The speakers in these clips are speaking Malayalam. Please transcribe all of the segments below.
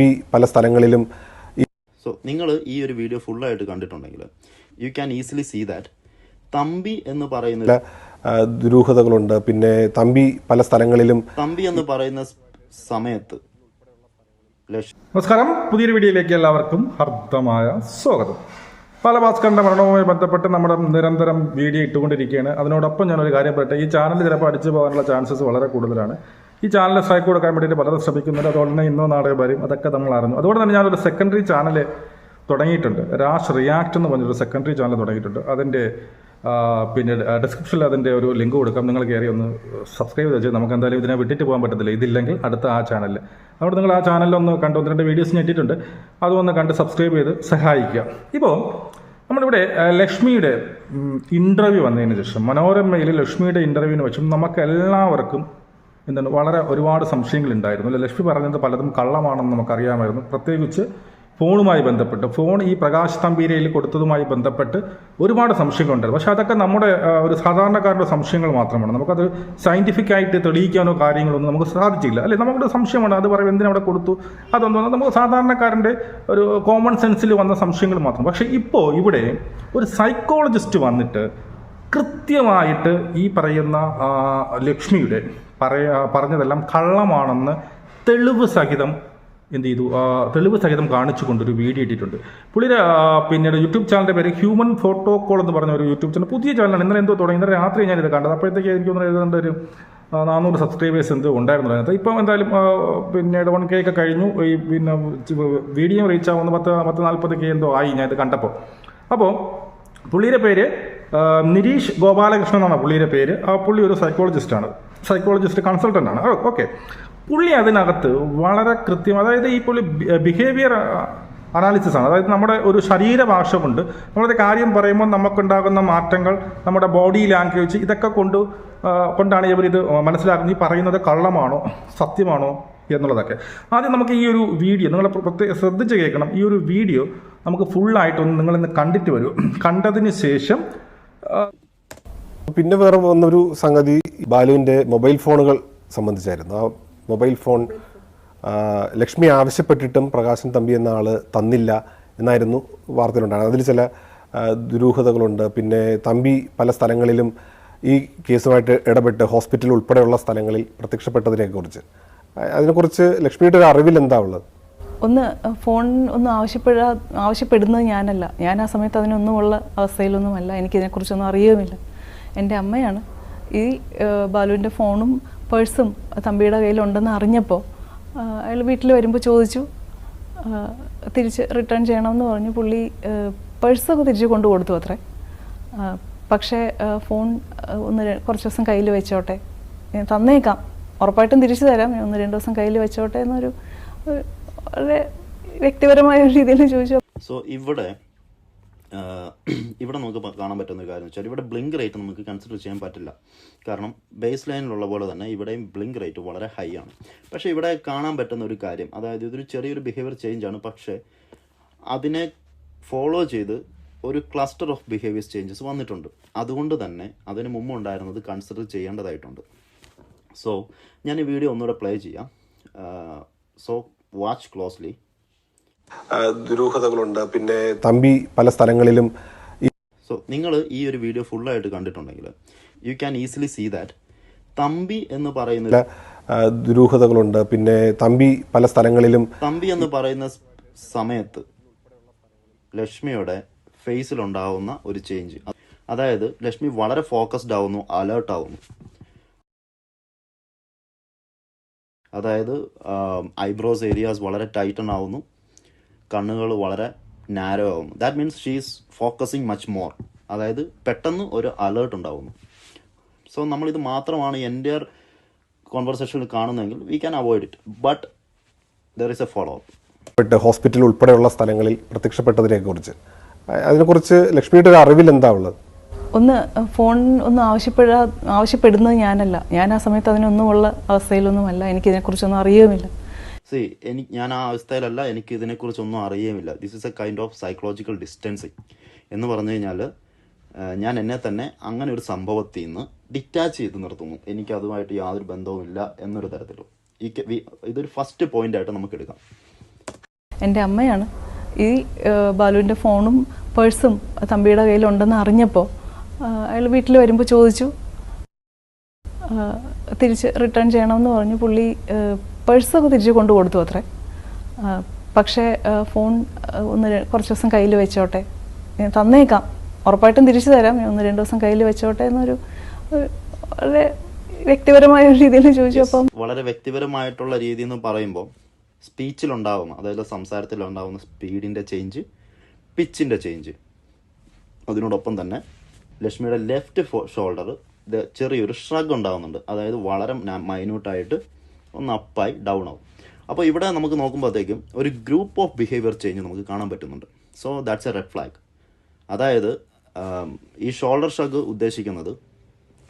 തമ്പി പല സ്ഥലങ്ങളിലും സോ നിങ്ങൾ ഈ ഒരു വീഡിയോ ഫുള്ളായിട്ട് കണ്ടിട്ടുണ്ടെങ്കിൽ you can easily see that Thampi എന്ന് പറയുന്ന ദുരൂഹതകളുണ്ട്. പിന്നെ തമ്പി പല സ്ഥലങ്ങളിലും തമ്പി എന്ന് പറയുന്ന സമയത്ത് നമസ്കാരം. പുതിയൊരു വീഡിയോയിലേക്ക് എല്ലാവർക്കും ഹർദ്ദമായ സ്വാഗതം. ബാലഭാസ്കറിന്റെ മരണവുമായി ബന്ധപ്പെട്ട് നമ്മുടെ നിരന്തരം വീഡിയോ ഇട്ടുകൊണ്ടിരിക്കുകയാണ്. അതിനോടൊപ്പം ഞാനൊരു കാര്യം പറയട്ടെ. ഈ ചാനൽ ചിലപ്പോൾ അടിച്ചു പോകാനുള്ള ചാൻസസ് വളരെ കൂടുതലാണ്. ഈ ചാനൽ സ്ട്രൈക്ക് കൊടുക്കാൻ വേണ്ടിയിട്ട് പലരും ശ്രമിക്കുന്നുണ്ട്. അതുകൊണ്ട് തന്നെ ഇന്നോ നാളെ വരും. അതൊക്കെ നമ്മൾ അറിഞ്ഞു. അതുകൊണ്ട് തന്നെ ഞാനൊരു സെക്കൻഡറി ചാനൽ തുടങ്ങിയിട്ടുണ്ട്. രാഷ് റിയാക്ട് എന്ന് പറഞ്ഞൊരു സെക്കൻഡറി ചാനൽ തുടങ്ങിയിട്ടുണ്ട്. അതിന്റെ പിന്നെ ഡിസ്ക്രിപ്ഷനിൽ അതിന്റെ ഒരു ലിങ്ക് കൊടുക്കാം. നിങ്ങൾ കയറി ഒന്ന് സബ്സ്ക്രൈബ് ചെയ്ത് വെച്ചാൽ നമുക്ക് എന്തായാലും ഇതിനെ വിട്ടിട്ട് പോകാൻ പറ്റത്തില്ല. ഇതില്ലെങ്കിൽ അടുത്ത ആ ചാനലിൽ അതുകൊണ്ട് നിങ്ങൾ ആ ചാനലിലൊന്ന് കണ്ട് ഒന്ന് രണ്ട് വീഡിയോസ് ഞെട്ടിയിട്ടുണ്ട് അതൊന്ന് കണ്ട് സബ്സ്ക്രൈബ് ചെയ്ത് സഹായിക്കുക. ഇപ്പോൾ നമ്മളിവിടെ ലക്ഷ്മിയുടെ ഇന്റർവ്യൂ വന്നതിന് ശേഷം മനോരമയിൽ ലക്ഷ്മിയുടെ ഇന്റർവ്യൂവിന് വെച്ചും നമുക്ക് എല്ലാവർക്കും എന്താണ് വളരെ ഒരുപാട് സംശയങ്ങൾ ഉണ്ടായിരുന്നു. അല്ലെ? ലക്ഷ്മി പറഞ്ഞത് പലതും കള്ളമാണെന്ന് നമുക്കറിയാമായിരുന്നു. പ്രത്യേകിച്ച് ഫോണുമായി ബന്ധപ്പെട്ട് ഫോൺ ഈ പ്രകാശ് തമ്പീരയിൽ കൊടുത്തതുമായി ബന്ധപ്പെട്ട് ഒരുപാട് സംശയങ്ങളുണ്ടായിരുന്നു പക്ഷേ അതൊക്കെ നമ്മുടെ ഒരു സാധാരണക്കാരുടെ സംശയങ്ങൾ മാത്രമാണ്. നമുക്കത് സയന്റിഫിക് ആയിട്ട് തെളിയിക്കാനോ കാര്യങ്ങളൊന്നും നമുക്ക് സാധിച്ചില്ല. അല്ലെ? നമ്മുടെ സംശയമാണ്. അത് പറയും എന്തിനാ അവിടെ കൊടുത്തു? അതൊന്നും നമുക്ക് സാധാരണക്കാരന്റെ ഒരു കോമൺ സെൻസിൽ വന്ന സംശയങ്ങൾ മാത്രം. പക്ഷേ ഇപ്പോൾ ഇവിടെ ഒരു സൈക്കോളജിസ്റ്റ് വന്നിട്ട് കൃത്യമായിട്ട് ഈ പറയുന്ന ലക്ഷ്മിയുടെ പറയാ പറഞ്ഞതെല്ലാം കള്ളമാണെന്ന് തെളിവ് സഹിതം എന്ത് ചെയ്തു? തെളിവ് സഹിതം കാണിച്ചു കൊണ്ടൊരു വീഡിയോ ഇട്ടിട്ടുണ്ട്. പുള്ളിയുടെ പിന്നീട് യൂട്യൂബ് ചാനലിന്റെ പേര് ഹ്യൂമൻ ഫോട്ടോകോൾ എന്ന് പറഞ്ഞ ഒരു യൂട്യൂബ് ചാനൽ. പുതിയ ചാനലാണ്. ഇന്നലെ എന്തോ തുടങ്ങി. ഇന്നലെ രാത്രി ഞാനിത് കണ്ടത്. അപ്പോഴത്തേക്ക് എനിക്ക് തോന്നുന്നു ഏതാണ്ട് ഒരു നാനൂറ് സബ്സ്ക്രൈബേഴ്സ് എന്ത് ഉണ്ടായിരുന്നു അതിനകത്ത്. ഇപ്പം എന്തായാലും പിന്നീട് വൺ കെ ഒക്കെ കഴിഞ്ഞു. ഈ പിന്നെ വീഡിയോ റീച്ച് ആവുന്ന പത്ത് പത്ത് നാൽപ്പത് കെ എന്തോ ആയി ഞാൻ ഇത് കണ്ടപ്പോൾ. അപ്പോൾ പുള്ളിയുടെ പേര് നിരീഷ് ഗോപാലകൃഷ്ണൻ എന്നാണ് പുള്ളിയുടെ പേര്. ആ പുള്ളി ഒരു സൈക്കോളജിസ്റ്റാണ് സൈക്കോളജിസ്റ്റ് കൺസൾട്ടന്റ് ആണ്. ഓക്കെ പുള്ളി അതിനകത്ത് വളരെ കൃത്യം അതായത് ഈ പുള്ളി ബിഹേവിയർ അനാലിസിസ് ആണ്. അതായത് നമ്മുടെ ഒരു ശരീരഭാഷ കൊണ്ട് നമ്മളൊരു കാര്യം പറയുമ്പോൾ നമുക്കുണ്ടാകുന്ന മാറ്റങ്ങൾ നമ്മുടെ ബോഡി ലാംഗ്വേജ് ഇതൊക്കെ കൊണ്ട് കൊണ്ടാണ് ഇവർ ഇത് മനസ്സിലാക്കുന്നത്. ഈ പറയുന്നത് കള്ളമാണോ സത്യമാണോ എന്നുള്ളതൊക്കെ. ആദ്യം നമുക്ക് ഈ ഒരു വീഡിയോ നിങ്ങൾ പ്രത്യേകം ശ്രദ്ധിച്ച് കേൾക്കണം. ഈ ഒരു വീഡിയോ നമുക്ക് ഫുള്ളായിട്ടൊന്ന് നിങ്ങളിന്ന് കണ്ടിട്ട് വരൂ. കണ്ടതിന് ശേഷം പിന്നെ വേറെ വന്നൊരു സംഗതി ബാലുവിന്റെ മൊബൈൽ ഫോണുകൾ സംബന്ധിച്ചായിരുന്നു. ആ മൊബൈൽ ഫോൺ ലക്ഷ്മി ആവശ്യപ്പെട്ടിട്ടും പ്രകാശൻ തമ്പി എന്ന ആൾ തന്നില്ല എന്നായിരുന്നു വാർത്തയിലുണ്ടായിരുന്നത്. അതിൽ ചില ദുരൂഹതകളുണ്ട്. പിന്നെ തമ്പി പല സ്ഥലങ്ങളിലും ഈ കേസുമായിട്ട് ഇടപെട്ട് ഹോസ്പിറ്റൽ ഉൾപ്പെടെയുള്ള സ്ഥലങ്ങളിൽ പ്രത്യക്ഷപ്പെട്ടതിനെ കുറിച്ച് അതിനെക്കുറിച്ച് ലക്ഷ്മിയുടെ ഒരു അറിവിൽ എന്താ ഉള്ളത്? ഒന്ന് ഫോൺ ഒന്ന് ആവശ്യപ്പെടാ ആവശ്യപ്പെടുന്നത് ഞാനല്ല. ഞാൻ ആ സമയത്ത് അതിനൊന്നുമുള്ള അവസ്ഥയിലൊന്നുമല്ല. എനിക്കിതിനെക്കുറിച്ചൊന്നും അറിയുമില്ല എന്റെ അമ്മയാണ്. ഈ ബാലുവിന്റെ ഫോണും പേഴ്സും തമ്പിയുടെ കയ്യിലുണ്ടെന്ന് അറിഞ്ഞപ്പോൾ അയാൾ വീട്ടിൽ വരുമ്പോൾ ചോദിച്ചു തിരിച്ച് റിട്ടേൺ ചെയ്യണമെന്ന് പറഞ്ഞു. പുള്ളി പേഴ്സൊക്കെ തിരിച്ച് കൊണ്ടു കൊടുത്തു അത്രേ. പക്ഷേ ഫോൺ ഒന്ന് കുറച്ച് ദിവസം കയ്യിൽ വെച്ചോട്ടെ. ഞാൻ തന്നേക്കാം. ഉറപ്പായിട്ടും തിരിച്ചു തരാം. ഞാൻ ഒന്ന് രണ്ട് ദിവസം കയ്യിൽ വെച്ചോട്ടെ എന്നൊരു വളരെ വ്യക്തിപരമായ രീതിയിൽ ചോദിച്ചു. സോ ഇവിടെ ഇവിടെ നമുക്ക് കാണാൻ പറ്റുന്ന കാര്യം വെച്ചാൽ ഇവിടെ ബ്ലിങ്ക് റേറ്റ് നമുക്ക് കൺസിഡർ ചെയ്യാൻ പറ്റില്ല. കാരണം ബേസ് ലൈനിലുള്ള പോലെ തന്നെ ഇവിടെയും ബ്ലിങ്ക് റേറ്റ് വളരെ ഹൈ ആണ്. പക്ഷേ ഇവിടെ കാണാൻ പറ്റുന്ന ഒരു കാര്യം അതായത് ഇതൊരു ചെറിയൊരു ബിഹേവിയർ ചേഞ്ച് ആണ്. പക്ഷേ അതിനെ ഫോളോ ചെയ്ത് ഒരു ക്ലസ്റ്റർ ഓഫ് ബിഹേവിയർ ചേഞ്ചസ് വന്നിട്ടുണ്ട്. അതുകൊണ്ട് തന്നെ അതിന് മുമ്പ് ഉണ്ടായിരുന്നത് കൺസിഡർ ചെയ്യേണ്ടതായിട്ടുണ്ട്. സോ ഞാൻ ഈ വീഡിയോ ഒന്നുകൂടെ പ്ലേ ചെയ്യാം. സോ വാച്ച് ക്ലോസ്ലി ദുരൂഹതകളുണ്ട്. പിന്നെ തമ്പി പല സ്ഥലങ്ങളിലും സോ നിങ്ങൾ ഈ ഒരു വീഡിയോ ഫുള്ളായിട്ട് കണ്ടിട്ടുണ്ടെങ്കിൽ you can easily see that Thampi എന്ന് പറയുന്ന ദുരൂഹതകളുണ്ട്. പിന്നെ തമ്പി പല സ്ഥലങ്ങളിലും തമ്പി എന്ന് പറയുന്ന സമയത്ത് ലക്ഷ്മിയുടെ ഫേസിലുണ്ടാവുന്ന ഒരു ചേഞ്ച് അതായത് ലക്ഷ്മി വളരെ ഫോക്കസ്ഡ് ആവുന്നു അലേർട്ട് ആവുന്നു. അതായത് ഐബ്രോസ് ഏരിയാസ് വളരെ ടൈറ്റൺ ആവുന്നു. കണ്ണുകൾ വളരെ നാരോ ആവുന്നു. That means she is focusing much more അതായത് പെട്ടെന്ന് ഒരു അലേർട്ട് ഉണ്ടാവുന്നു. സോ നമ്മളിത് മാത്രമാണ് എന്റെ കോൺവെർസേഷനിൽ കാണുന്നതെങ്കിൽ we can avoid it but there is a follow up hospital ഉൾപ്പെടെയുള്ള സ്ഥലങ്ങളിൽ പ്രത്യക്ഷപ്പെട്ടതിനെ കുറിച്ച്. അതിനെക്കുറിച്ച് ലക്ഷ്മിയുടെ ഒരു അറിവിൽ എന്താ ഉള്ളത്? ഒന്ന് ഫോൺ ഒന്നും ആവശ്യപ്പെടാ ആവശ്യപ്പെടുന്നത് ഞാനല്ല. ഞാൻ ആ സമയത്ത് അതിനൊന്നുമുള്ള അവസ്ഥയിലൊന്നുമല്ല. എനിക്കിതിനെക്കുറിച്ചൊന്നും അറിയുമില്ല സി എനിക്ക് ഞാൻ ആ അവസ്ഥയിലല്ല എനിക്ക് ഇതിനെക്കുറിച്ചൊന്നും അറിയുമില്ല this is a kind of psychological distancing എന്ന് പറഞ്ഞു കഴിഞ്ഞാൽ ഞാൻ എന്നെ തന്നെ അങ്ങനെ ഒരു സംഭവത്തിൽ നിന്ന് ഡിറ്റാച്ച് ചെയ്ത് നിർത്തുന്നു. എനിക്ക് അതുമായിട്ട് യാതൊരു ബന്ധവുമില്ല എന്നൊരു തരത്തിലും. ഈ ഇതൊരു ഫസ്റ്റ് പോയിന്റ് ആയിട്ട് നമുക്ക് എടുക്കാം. എന്റെ അമ്മയാണ് ഈ ബാലുവിന്റെ ഫോണും പേഴ്സും തമ്പിയുടെ കയ്യിലുണ്ടെന്ന് അറിഞ്ഞപ്പോൾ അയാൾ വീട്ടിൽ വരുമ്പോൾ ചോദിച്ചു തിരിച്ച് റിട്ടേൺ ചെയ്യണമെന്ന് പറഞ്ഞു. പുള്ളി പേഴ്സൊക്കെ തിരിച്ച് കൊണ്ടു കൊടുത്തു അത്രേ. പക്ഷേ ഫോൺ ഒന്ന് കുറച്ച് ദിവസം കയ്യിൽ വെച്ചോട്ടെ. ഞാൻ തന്നേക്കാം. ഉറപ്പായിട്ടും തിരിച്ചു തരാം. ഞാൻ ഒന്ന് രണ്ട് ദിവസം കയ്യിൽ വെച്ചോട്ടെ എന്നൊരു വളരെ വ്യക്തിപരമായ ഒരു രീതിയിൽ ചോദിച്ചു. അപ്പം വളരെ വ്യക്തിപരമായിട്ടുള്ള രീതി എന്ന് പറയുമ്പോൾ സ്പീച്ചിലുണ്ടാവുന്ന അതായത് സംസാരത്തിലുണ്ടാവുന്ന സ്പീഡിന്റെ ചേഞ്ച് പിച്ചിന്റെ ചേഞ്ച്. അതിനോടൊപ്പം തന്നെ ലക്ഷ്മിയുടെ ലെഫ്റ്റ് ഷോൾഡർ ചെറിയൊരു ഷ്രഗ് ഉണ്ടാകുന്നുണ്ട് അതായത് വളരെ മൈന്യൂട്ടായിട്ട് ഒന്ന് അപ്പായി ഡൗൺ ആവും. അപ്പോൾ ഇവിടെ നമുക്ക് നോക്കുമ്പോഴത്തേക്കും ഒരു ഗ്രൂപ്പ് ഓഫ് ബിഹേവിയർ ചേഞ്ച് നമുക്ക് കാണാൻ പറ്റുന്നുണ്ട്. So that's a red flag അതായത് ഈ ഷോൾഡർ ഷഗ് ഉദ്ദേശിക്കുന്നത്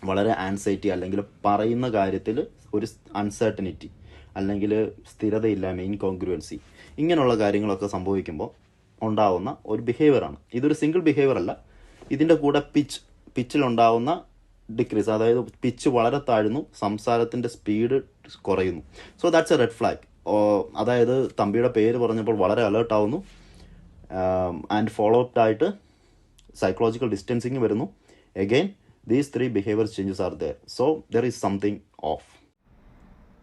വളരെ ആൻസൈറ്റി അല്ലെങ്കിൽ പറയുന്ന കാര്യത്തിൽ ഒരു അൺസർട്ടനിറ്റി അല്ലെങ്കിൽ സ്ഥിരതയില്ലായ്മ ഇൻകോൺഗ്രുവൻസി ഇങ്ങനെയുള്ള കാര്യങ്ങളൊക്കെ സംഭവിക്കുമ്പോൾ ഉണ്ടാവുന്ന ഒരു ബിഹേവിയറാണ് ഇതൊരു സിംഗിൾ ബിഹേവിയർ അല്ല. ഇതിന്റെ കൂടെ പിച്ച് പിച്ചിലുണ്ടാവുന്ന ഡിക്രീസ് അതായത് പിച്ച് വളരെ താഴ്ന്നു സംസാരത്തിന്റെ സ്പീഡ് കുറയുന്നു. So that's a red flag അതായത് തമ്പിയുടെ പേര് പറഞ്ഞപ്പോൾ വളരെ അലേർട്ട് ആവുന്നു. ആൻഡ് ഫോളോ അപ്പ് ആയിട്ട് സൈക്കോളജിക്കൽ ഡിസ്റ്റൻസിങ് വരുന്നു. Again these three behaviour changes are there so there is something of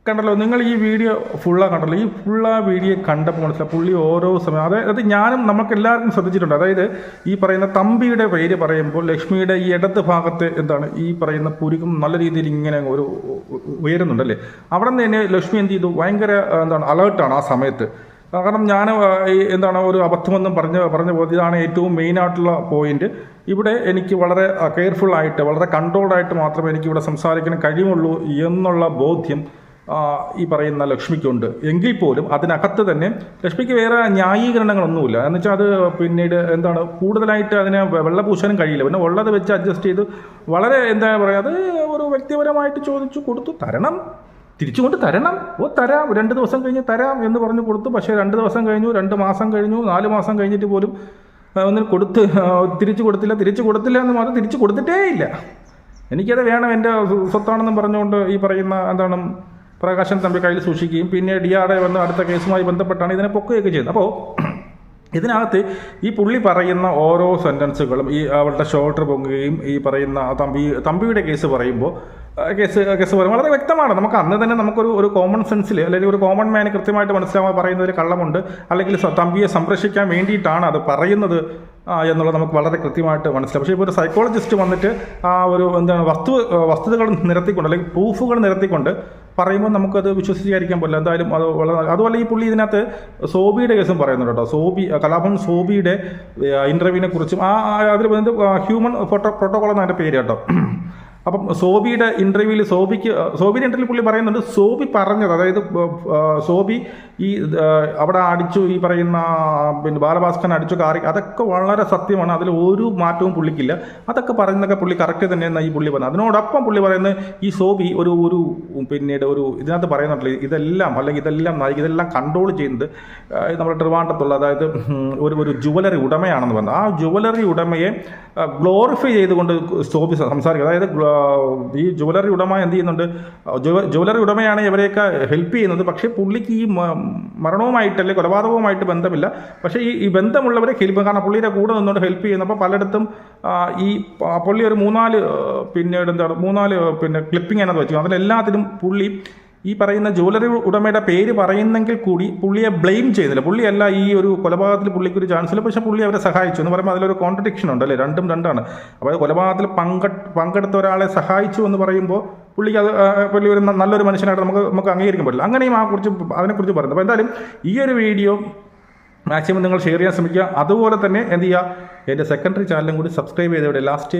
കണ്ടല്ലോ നിങ്ങൾ ഈ വീഡിയോ ഫുള്ളാ കണ്ടല്ലോ. ഈ ഫുള്ളാ വീഡിയോ കണ്ടപ്പോൾ മനസ്സിലായി. പുള്ളി ഓരോ സമയം അതായത് ഞാനും നമുക്ക് എല്ലാവർക്കും ശ്രദ്ധിച്ചിട്ടുണ്ട്. അതായത് ഈ പറയുന്ന തമ്പിയുടെ പേര് പറയുമ്പോൾ ലക്ഷ്മിയുടെ ഈ ഇടത് ഭാഗത്ത് എന്താണ് ഈ പറയുന്ന പുരുകം നല്ല രീതിയിൽ ഇങ്ങനെ ഒരു ഉയരുന്നുണ്ടല്ലേ അവിടെ നിന്ന് തന്നെ ലക്ഷ്മി എന്ത് ചെയ്തു? ഭയങ്കര എന്താണ് അലേർട്ടാണ് ആ സമയത്ത്. കാരണം ഞാൻ എന്താണ് ഒരു അബദ്ധമെന്നും പറഞ്ഞ് പറഞ്ഞ പോലെ ഇതാണ് ഏറ്റവും മെയിൻ ആയിട്ടുള്ള പോയിന്റ് ഇവിടെ എനിക്ക് വളരെ കെയർഫുൾ ആയിട്ട് വളരെ കൺട്രോൾഡ് ആയിട്ട് മാത്രമേ എനിക്ക് ഇവിടെ സംസാരിക്കാൻ കഴിയുള്ളൂ എന്നുള്ള ബോധ്യം ഈ പറയുന്ന ലക്ഷ്മിക്കുണ്ട്. എങ്കിൽ പോലും അതിനകത്ത് തന്നെ ലക്ഷ്മിക്ക് വേറെ ന്യായീകരണങ്ങളൊന്നുമില്ല. എന്ന് വെച്ചാൽ അത് പിന്നീട് എന്താണ് കൂടുതലായിട്ട് അതിനെ വെള്ളപൂശാനും കഴിയില്ല. പിന്നെ ഉള്ളത് വെച്ച് അഡ്ജസ്റ്റ് ചെയ്ത് വളരെ എന്താ പറയുക അത് ഒരു വ്യക്തിപരമായിട്ട് ചോദിച്ചു കൊടുത്തു. തരണം. തിരിച്ചു കൊണ്ട് തരണം. ഓ തരാം. രണ്ട് ദിവസം കഴിഞ്ഞ് തരാം എന്ന് പറഞ്ഞു കൊടുത്തു. പക്ഷേ രണ്ട് ദിവസം കഴിഞ്ഞു രണ്ട് മാസം കഴിഞ്ഞു നാല് മാസം കഴിഞ്ഞിട്ട് പോലും ഒന്നിനും കൊടുത്ത് തിരിച്ചു കൊടുത്തില്ല തിരിച്ചു കൊടുത്തില്ല എന്ന് മാത്രം തിരിച്ചു കൊടുത്തിട്ടേ ഇല്ല എനിക്കത് വേണം എന്റെ സ്വത്താണെന്നും പറഞ്ഞുകൊണ്ട് ഈ പറയുന്ന എന്താണ് പ്രകാശൻ തമ്പി കയ്യിൽ സൂക്ഷിക്കുകയും പിന്നെ ഡി ആർ ഐ വന്ന് അടുത്ത കേസുമായി ബന്ധപ്പെട്ടാണ് ഇതിനെ പൊക്കുകയൊക്കെ ചെയ്യുന്നത് അപ്പോൾ ഇതിനകത്ത് ഈ പുള്ളി പറയുന്ന ഓരോ സെന്റൻസുകളും ഈ അവളുടെ ഷോൾഡർ പൊങ്ങുകയും ഈ പറയുന്ന തമ്പി തമ്പിയുടെ കേസ് പറയുമ്പോൾ കേസ് കേസ് പറയുമ്പോൾ വളരെ വ്യക്തമാണ്. നമുക്ക് അന്ന് തന്നെ നമുക്കൊരു ഒരു കോമൺ സെൻസിൽ അല്ലെങ്കിൽ ഒരു കോമൺ മാന് കൃത്യമായിട്ട് മനസ്സിലാവാൻ പറയുന്ന ഒരു കള്ളമുണ്ട്. അല്ലെങ്കിൽ തമ്പിയെ സംരക്ഷിക്കാൻ വേണ്ടിയിട്ടാണ് അത് പറയുന്നത് എന്നുള്ളത് നമുക്ക് വളരെ കൃത്യമായിട്ട് മനസ്സിലാവും. പക്ഷേ ഇപ്പോൾ ഒരു സൈക്കോളജിസ്റ്റ് വന്നിട്ട് ആ ഒരു എന്താണ് വസ്തു വസ്തുതകൾ നിരത്തിക്കൊണ്ട് അല്ലെങ്കിൽ പ്രൂഫുകൾ നിരത്തിക്കൊണ്ട് പറയുമ്പോൾ നമുക്കത് വിശ്വസിക്കാതിരിക്കാൻ പറ്റില്ല. എന്തായാലും അത് വളരെ അതുപോലെ ഈ പുള്ളി ഇതിനകത്ത് സോബിയുടെ കേസും പറയുന്നുണ്ട് കേട്ടോ. സോബി കലാഭവൻ സോബിയുടെ ഇന്റർവ്യൂവിനെ കുറിച്ചും ആ അതിൽ ഹ്യൂമൻ ഫോട്ടോ പ്രോട്ടോകോൾ എന്നാണ് അതിന്റെ പേര് കേട്ടോ. അപ്പം സോബിയുടെ ഇന്റർവ്യൂവിൽ സോബിക്ക് സോബിയുടെ ഇന്റർവ്യൂ പുള്ളി പറയുന്നുണ്ട് സോബി പറഞ്ഞത് അതായത് സോബി ഈ അവിടെ അടിച്ചു ഈ പറയുന്ന പിന്നെ ബാലഭാസ്കരൻ അടിച്ചു കാറി അതൊക്കെ വളരെ സത്യമാണ് അതിൽ ഒരു മാറ്റവും പുള്ളിക്കില്ല. അതൊക്കെ പറയുന്നതൊക്കെ പുള്ളി കറക്റ്റ് തന്നെയെന്നാണ് ഈ പുള്ളി പറഞ്ഞത്. അതിനോടൊപ്പം പുള്ളി പറയുന്നത് ഈ സോബി ഒരു ഒരു പിന്നീട് ഒരു ഇതിനകത്ത് പറയുന്നുണ്ടല്ലോ ഇതെല്ലാം അല്ലെങ്കിൽ ഇതെല്ലാം ഇതെല്ലാം കൺട്രോൾ ചെയ്യുന്നത് നമ്മുടെ ട്രിവാണ്ടത്തുള്ള അതായത് ഒരു ഒരു ജുവലറി ഉടമയാണെന്ന് പറഞ്ഞു. ആ ജുവലറി ഉടമയെ ഗ്ലോറിഫൈ ചെയ്തുകൊണ്ട് സോബി സംസാരിക്കുക അതായത് ഈ ജുവലറി ഉടമ എന്ത് ചെയ്യുന്നുണ്ട്? ജുവലറി ഉടമയാണ് ഇവരെയൊക്കെ ഹെൽപ്പ് ചെയ്യുന്നത്. പക്ഷേ പുള്ളിക്ക് ഈ മരണവുമായിട്ട് മരണവുമായിട്ടല്ലേ കൊലപാതകവുമായിട്ട് ബന്ധമില്ല. പക്ഷേ ഈ ഈ ബന്ധമുള്ളവരെ ഹെൽപ്പ് കാരണം പുള്ളിയുടെ കൂടെ നിന്നുകൊണ്ട് ഹെൽപ്പ് ചെയ്യുന്നപ്പോൾ പലയിടത്തും ഈ പുള്ളി ഒരു മൂന്നാൽ പിന്നീട് എന്താണ് മൂന്നാൽ പിന്നെ ക്ലിപ്പിംഗ് അതിനകത്ത് വെച്ചു. അതിലെല്ലാത്തിനും പുള്ളി ഈ പറയുന്ന ജ്വല്ലറി ഉടമയുടെ പേര് പറയുന്നെങ്കിൽ കൂടി പുള്ളിയെ ബ്ലെയിം ചെയ്യുന്നില്ല പുള്ളിയല്ല ഈ ഒരു കൊലപാതകത്തിൽ പുള്ളിക്ക് ഒരു ചാൻസ് ഇല്ല. പക്ഷേ പുള്ളി അവരെ സഹായിച്ചു എന്ന് പറയുമ്പോൾ അതിലൊരു കോൺട്രഡിക്ഷൻ ഉണ്ട് അല്ലേ? രണ്ടും രണ്ടാണ്. അപ്പോൾ കൊലപാതകത്തിൽ പങ്ക പങ്കെടുത്ത ഒരാളെ സഹായിച്ചു എന്ന് പറയുമ്പോൾ പുള്ളിക്ക് അത് പുള്ളി ഒരു നല്ലൊരു മനുഷ്യനായിട്ട് നമുക്ക് നമുക്ക് അംഗീകരിക്കാൻ പറ്റില്ല. അങ്ങനെയും ആ കുറിച്ച് അതിനെക്കുറിച്ച് പറയുന്നത്. അപ്പോൾ എന്തായാലും ഈ ഒരു വീഡിയോ മാക്സിമം നിങ്ങൾ ഷെയർ ചെയ്യാൻ ശ്രമിക്കുക. അതുപോലെ തന്നെ എന്ത് ചെയ്യുക? എന്റെ സെക്കൻഡറി ചാനലും കൂടി സബ്സ്ക്രൈബ് ചെയ്തവിടെ ലാസ്റ്റ്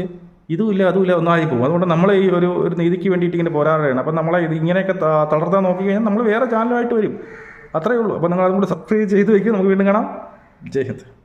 ഇതുമില്ല അതുമില്ല ഒന്നായി പോകും അതുകൊണ്ട് നമ്മൾ ഈ ഒരു ഒരു നീതിക്ക് വേണ്ടിയിട്ട് ഇങ്ങനെ പോരാടുകയാണ്. അപ്പം നമ്മളെ ഇത് ഇങ്ങനെയൊക്കെ തളർത്താൻ നോക്കി കഴിഞ്ഞാൽ നമ്മൾ വേറെ ചാനലുമായിട്ട് വരും. അത്രയേ ഉള്ളൂ. അപ്പോൾ നിങ്ങൾ അതും കൂടി സബ്സ്ക്രൈബ് ചെയ്ത് വയ്ക്കുക നമുക്ക് വീണ്ടും കാണാം. ജയ് ഹിന്ദ്.